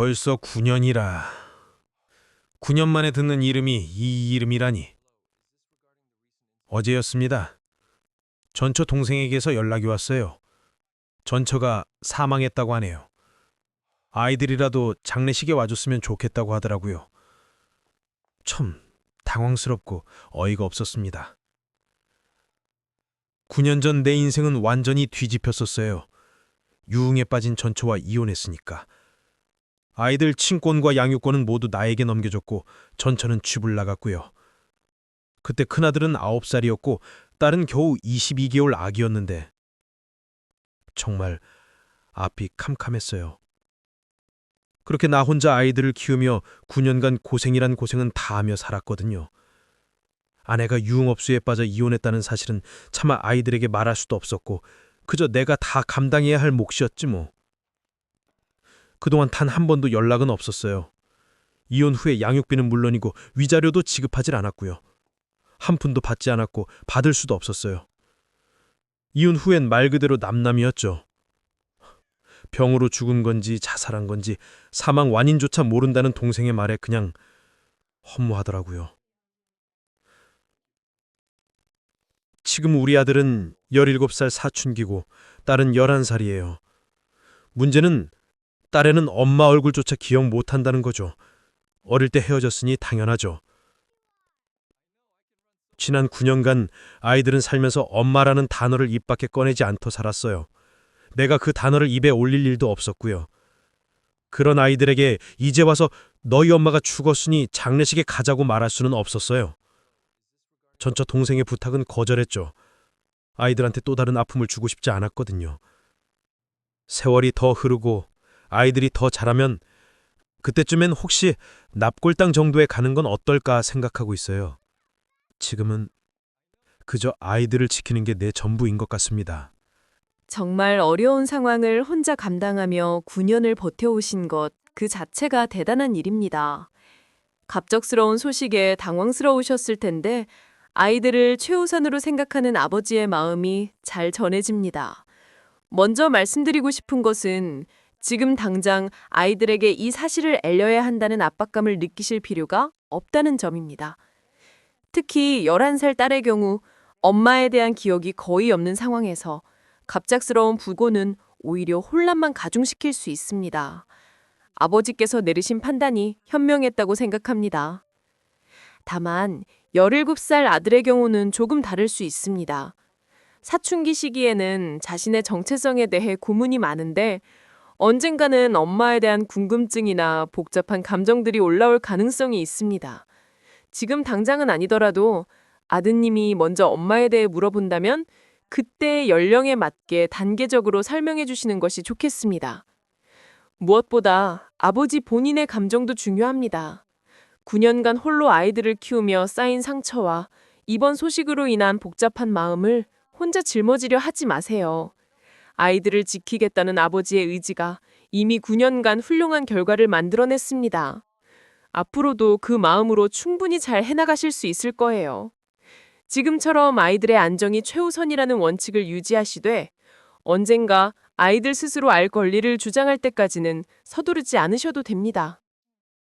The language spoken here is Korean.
벌써 9년이라. 9년 만에 듣는 이름이 이 이름이라니. 어제였습니다. 전처 동생에게서 연락이 왔어요. 전처가 사망했다고 하네요. 아이들이라도 장례식에 와줬으면 좋겠다고 하더라고요. 참 당황스럽고 어이가 없었습니다. 9년 전 내 인생은 완전히 뒤집혔었어요. 유흥에 빠진 전처와 이혼했으니까. 아이들 친권과 양육권은 모두 나에게 넘겨줬고 전처는 쥐불 나갔고요. 그때 큰아들은 9살이었고 딸은 겨우 22개월 아기였는데 정말 앞이 캄캄했어요. 그렇게 나 혼자 아이들을 키우며 9년간 고생이란 고생은 다하며 살았거든요. 아내가 유흥업소에 빠져 이혼했다는 사실은 차마 아이들에게 말할 수도 없었고 그저 내가 다 감당해야 할 몫이었지 뭐. 그동안 단 한 번도 연락은 없었어요. 이혼 후에 양육비는 물론이고 위자료도 지급하질 않았고요. 한 푼도 받지 않았고 받을 수도 없었어요. 이혼 후엔 말 그대로 남남이었죠. 병으로 죽은 건지 자살한 건지 사망 원인조차 모른다는 동생의 말에 그냥 허무하더라고요. 지금 우리 아들은 17살 사춘기고 딸은 11살이에요. 문제는 딸애는 엄마 얼굴조차 기억 못한다는 거죠. 어릴 때 헤어졌으니 당연하죠. 지난 9년간 아이들은 살면서 엄마라는 단어를 입 밖에 꺼내지 않고 살았어요. 내가 그 단어를 입에 올릴 일도 없었고요. 그런 아이들에게 이제 와서 너희 엄마가 죽었으니 장례식에 가자고 말할 수는 없었어요. 전처 동생의 부탁은 거절했죠. 아이들한테 또 다른 아픔을 주고 싶지 않았거든요. 세월이 더 흐르고 아이들이 더 자라면 그때쯤엔 혹시 납골당 정도에 가는 건 어떨까 생각하고 있어요. 지금은 그저 아이들을 지키는 게 내 전부인 것 같습니다. 정말 어려운 상황을 혼자 감당하며 9년을 버텨오신 것 그 자체가 대단한 일입니다. 갑작스러운 소식에 당황스러우셨을 텐데 아이들을 최우선으로 생각하는 아버지의 마음이 잘 전해집니다. 먼저 말씀드리고 싶은 것은 지금 당장 아이들에게 이 사실을 알려야 한다는 압박감을 느끼실 필요가 없다는 점입니다. 특히 11살 딸의 경우 엄마에 대한 기억이 거의 없는 상황에서 갑작스러운 부고는 오히려 혼란만 가중시킬 수 있습니다. 아버지께서 내리신 판단이 현명했다고 생각합니다. 다만 17살 아들의 경우는 조금 다를 수 있습니다. 사춘기 시기에는 자신의 정체성에 대해 고문이 많은데 언젠가는 엄마에 대한 궁금증이나 복잡한 감정들이 올라올 가능성이 있습니다. 지금 당장은 아니더라도 아드님이 먼저 엄마에 대해 물어본다면 그때의 연령에 맞게 단계적으로 설명해 주시는 것이 좋겠습니다. 무엇보다 아버지 본인의 감정도 중요합니다. 9년간 홀로 아이들을 키우며 쌓인 상처와 이번 소식으로 인한 복잡한 마음을 혼자 짊어지려 하지 마세요. 아이들을 지키겠다는 아버지의 의지가 이미 9년간 훌륭한 결과를 만들어냈습니다. 앞으로도 그 마음으로 충분히 잘 해나가실 수 있을 거예요. 지금처럼 아이들의 안정이 최우선이라는 원칙을 유지하시되 언젠가 아이들 스스로 알 권리를 주장할 때까지는 서두르지 않으셔도 됩니다.